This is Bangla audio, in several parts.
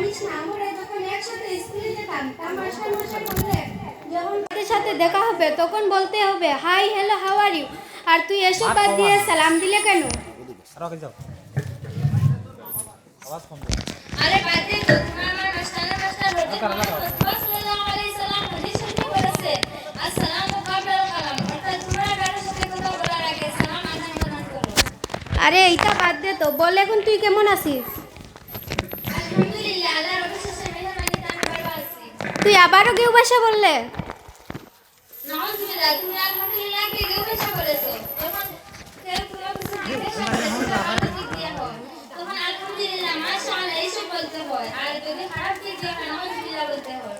জানিস না আমরা যখন একসাথে স্কুলে যেতাম মাস্টার মশাই বললে যখন তাদের সাথে দেখা হবে তখন বলতে হবে hi hello how are you আর তুই বাদ দিয়ে সালাম দিলে কেন? আরও বাদ দে তো তোমার আমার মাস্টার আরে এইটা বাদ দে তো বল এখন তুই কেমন আছিস? দিয়ে আবারও নাউজুবিল্লাহ বলতে হয়।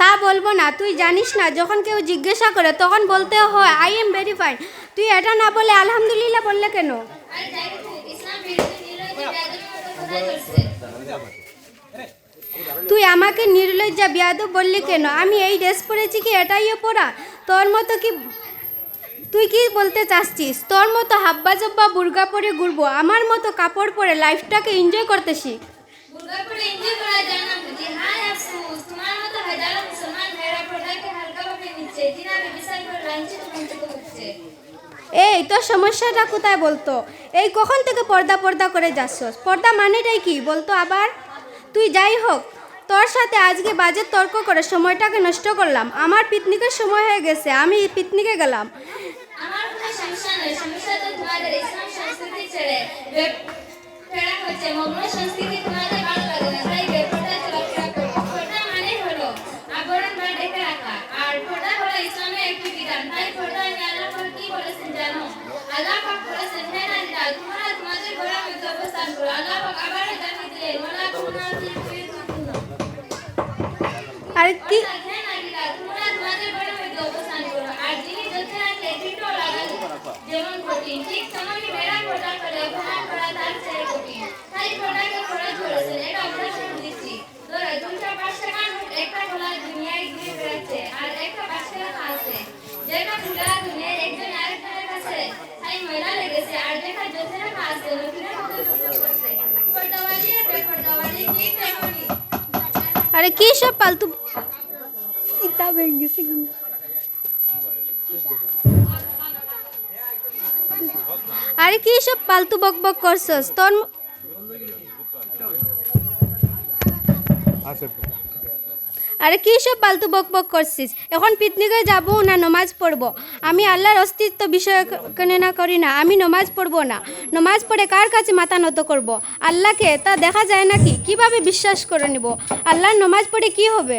তা বলব না তুই জানিস না যখন কেউ জিজ্ঞাসা করে তখন বলতে হয় আই এম ভেরি ফাইন তুই এটা না বলে আলহামদুলিল্লাহ বললে কেন? ইসলাম তুই আমাকে নির্লজ্জা বিয়াদব বললি কেন? আমি এই ড্রেস পরেছি কি এটাইও পরা? তোর মতো কি তুই কি বলতে চাচ্ছিস? তোর মতো হাব্বা জব্বা বুর্গা পরে ঘুরবো। আমার মতো কাপড় পরে লাইফটাকে এনজয় করতে শিখ। এই তোর সমস্যাটা কোথায় বলতো? এই কখন থেকে পর্দা পর্দা করে যাচ্ছস? পর্দা মানেটাই কি বলতো আবার? তুই যাই হোক তোর সাথে আজকে বাজে তর্ক করে সময়টাকে নষ্ট করলাম। আমার পিকনিকের সময় হয়ে গেছে, আমি পিকনিকে গেলাম। আল্লাহ আর লেগেছে আর আরে কি সব পালতু আরে কি সব পালতু বক বক করছস? তোর আরে কি সব পালতু বক বক করছিস? এখন পিকনিকে যাব না নমাজ পড়ব? আমি আল্লাহর অস্তিত্ব বিষয় কেন না করি না। আমি নমাজ পড়ব না। নমাজ পড়ে কার কাছে মাথা নত করব? আল্লাহকে তা দেখা যায় নাকি? কীভাবে বিশ্বাস করে নেব? আল্লাহর নমাজ পড়ে কি হবে?